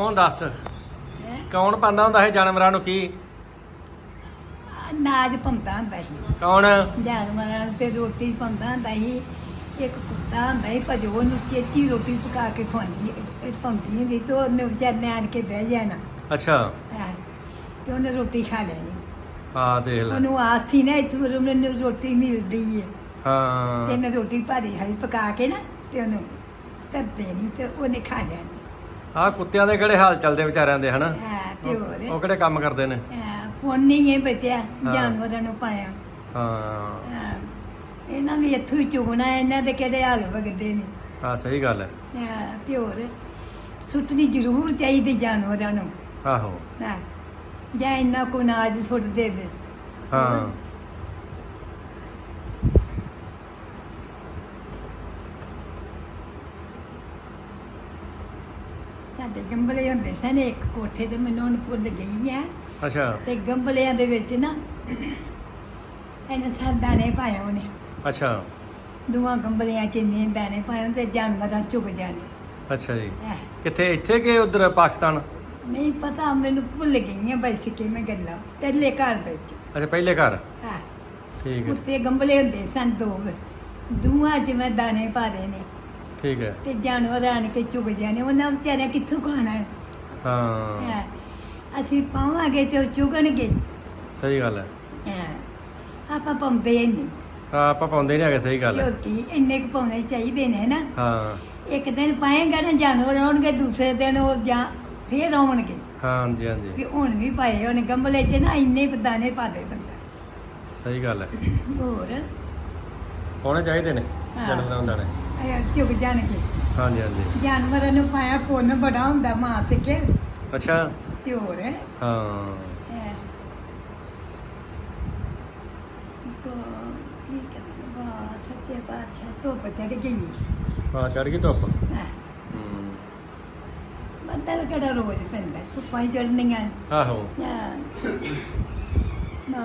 ਕੌਣ ਦੱਸ? ਹੈਂ? ਕੌਣ ਪਾਉਂਦਾ ਹੁੰਦਾ ਇਹ ਜਾਨਵਰਾਂ ਨੂੰ ਕੀ? ਅਨਾਜ ਪਾਉਂਦਾ ਹੁੰਦਾ ਸੀ। ਕੌਣ? ਜਾਨਵਰਾਂ ਨੂੰ ਤੇ ਰੋਟੀ ਪਾਉਂਦਾ ਹੁੰਦਾ ਸੀ। ਇੱਕ ਕੁੱਤਾ ਹੁੰਦਾ ਸੀ ਭਜੋ ਨੂੰ ਚੇਚੀ ਰੋਟੀ ਪਕਾ ਕੇ ਖਵਾਉਂਦੀ ਇਹ ਪਾਉਂਦੀ ਹੁੰਦੀ ਤੇ ਉਹਨੇ ਵਿਚਾਰ ਨੇ ਆਣ ਕੇ ਬਹਿ ਜਾਣਾ। ਅੱਛਾ। ਹੈਂ। ਤੇ ਉਹਨੇ ਰੋਟੀ ਖਾ ਲੈਣੀ। ਆ ਦੇਖ ਲੈ। ਉਹਨੂੰ ਆਸ ਸੀ ਨਾ ਇੱਥੋਂ ਉਹਨੂੰ ਰੋਟੀ ਮਿਲਦੀ ਹੈ। ਤੇ ਹਾਂ ਇਹਨੇ ਰੋਟੀ ਭਾਰੀ ਹਰੀ ਪਕਾ ਕੇ ਨਾ ਤੇ ਉਹਨੂੰ ਧਰ ਦੇਣੀ ਤੇ ਉਹਨੇ ਖਾ ਜਾਣੀ। ਆ ਕੁੱਤਿਆਂ ਦੇ ਕਿਹੜੇ ਹਾਲ ਚੱਲਦੇ ਵਿਚਾਰਿਆਂ ਦੇ ਹਨਾ? ਹਾਂ, ਤੇ ਹੋਰ? ਉਹ ਕਿਹੜੇ ਕੰਮ ਕਰਦੇ ਨੇ? ਹਾਂ, ਪੁੰਨ ਨਹੀਂ ਹੈ ਬਚਿਆ ਜਾਨਵਰਾਂ ਨੂੰ ਪਾਇਆ। ਹਾਂ। ਹਾਂ, ਇਹਨਾਂ ਵੀ ਇੱਥੋਂ ਹੀ ਚੁਗਣਾ ਇਹਨਾਂ ਦੇ ਕਿਹੜੇ ਹਾਲ ਵਗਦੇ ਨੇ? ਆ ਸਹੀ ਗੱਲ ਹੈ। ਹਾਂ, ਤੇ ਹੋਰ? ਸੁੱਟਣੀ ਜ਼ਰੂਰ ਚਾਹੀਦੀ ਜਾਨਵਰਾਂ ਨੂੰ। ਆਹੋ। ਹਾਂ ਜਾਂ ਇੰਨਾ ਕੋ ਨਾਜ ਸੁੱਟ ਦੇਵੇ। ਹਾਂ। ਸਾਡੇ ਗੰਬਲੇ ਹੁੰਦੇ ਸਨ ਇੱਕ ਕੋਠੇ ਤੇ ਮੈਨੂੰ ਹੁਣ ਭੁੱਲ ਗਈ ਆ। ਅੱਛਾ। ਤੇ ਗੰਬਲਿਆਂ ਦੇ ਵਿੱਚ ਨਾ ਇਹਨਾਂ ਸਾਰੇ ਦਾਣੇ ਪਾਏ ਉਹਨੇ ਅੱਛਾ। ਦੂਆਂ ਗੰਬਲਿਆਂ ਚ ਇੰਨੇ ਦਾਣੇ ਪਾਏ ਤੇ ਜਾਨਵਰਾਂ ਚੁਗ ਜਾਣੇ। ਅੱਛਾ ਜੀ। ਕਿੱਥੇ ਇੱਥੇ ਕਿ ਉਧਰ ਪਾਕਿਸਤਾਨ? ਨਹੀਂ ਪਤਾ ਮੈਨੂੰ ਭੁੱਲ ਗਈਆਂ ਬਸ ਕਿਵੇਂ ਗੱਲਾਂ। ਪਹਿਲੇ ਘਰ ਵਿੱਚ। ਅੱਛਾ ਪਹਿਲੇ ਘਰ? ਹਾਂ। ਠੀਕ ਹੈ। ਉੱਤੇ ਗੰਬਲੇ ਹੁੰਦੇ ਸਨ ਦੋ। ਦੂਆਂ ਚ ਮੈਂ ਦਾਣੇ ਪਾ ਨੇ। ਠੀਕ ਹੈ। ਤੇ ਜਾਨਵਰ ਆਣ ਕੇ ਚੁਗ ਜਾਣੇ ਉਹਨਾਂ ਵਿਚਾਰਿਆਂ ਕਿੱਥੋਂ ਖਾਣਾ ਹੈ? ਹਾਂ। ਹਾਂ। ਅਸੀਂ ਪਾਵਾਂਗੇ ਤੇ ਉਹ ਚੁਗਣਗੇ। ਸਹੀ ਗੱਲ ਹੈ। ਹਾਂ। ਆਪਾਂ ਪਾਉਂਦੇ ਹੀ ਨਹੀਂ। ਆ ਆਪਾਂ ਪਾਉਂਦੇ ਨਹੀਂ ਹੈਗੇ ਸਹੀ ਗੱਲ ਹੈ। ਕਿਉਂਕਿ ਇੰਨੇ ਕੁ ਪਾਉਣੇ ਚਾਹੀਦੇ ਨੇ ਨਾ ਹਾਂ। ਇੱਕ ਦਿਨ ਪਾਏਗਾ ਨਾ ਜਾਨਵਰ ਆਉਣਗੇ ਦੂਸਰੇ ਦਿਨ ਉਹ ਜਾਂ ਫੇਰ ਆਉਣਗੇ। ਹਾਂਜੀ ਹਾਂਜੀ। ਵੀ ਹੁਣ ਵੀ ਪਾਏ ਉਹਨੇ ਗੰਬਲੇ 'ਚ ਨਾ ਇੰਨੇ ਕੁ ਦਾਣੇ ਪਾ ਦੇ ਬੰਦਾ। ਸਹੀ ਗੱਲ ਹੈ। ਹੋਰ? ਹੋਣੇ ਚਾਹੀਦੇ ਨੇ ਹਾਂ। ਜਾਨਵਰਾਂ ਨੂੰ ਆਇਆ ਚੁਗ ਜਾਣਗੇ ਹਾਂਜੀ ਹਾਂਜੀ। ਜਾਨਵਰਾਂ ਨੂੰ ਪਾਇਆ ਪੁੰਨ ਬੜਾ ਹੁੰਦਾ ਮਾਂ ਸਿੱਕੇ ਅੱਛਾ। ਤੇ ਹੋਰ? ਹੈ। ਹਾਂ ਕੋ ਕੀ ਕਰਦੇ ਬਾ ਸੱਚੇ ਬਾਦਸ਼ਾਹ ਧੁੱਪ ਚੜ ਗਈ। ਆ ਚੜ ਗਈ ਧੁੱਪ? ਹਾਂ। ਹੂੰ। ਬੱਦਲ ਕਿਹੜਾ ਰੋਜ਼ ਪੈਂਦਾ ਧੁੱਪਾਂ ਹੀ ਚੜਨੀਆਂ ਆਹੋ। ਹਾਂ ਨਾ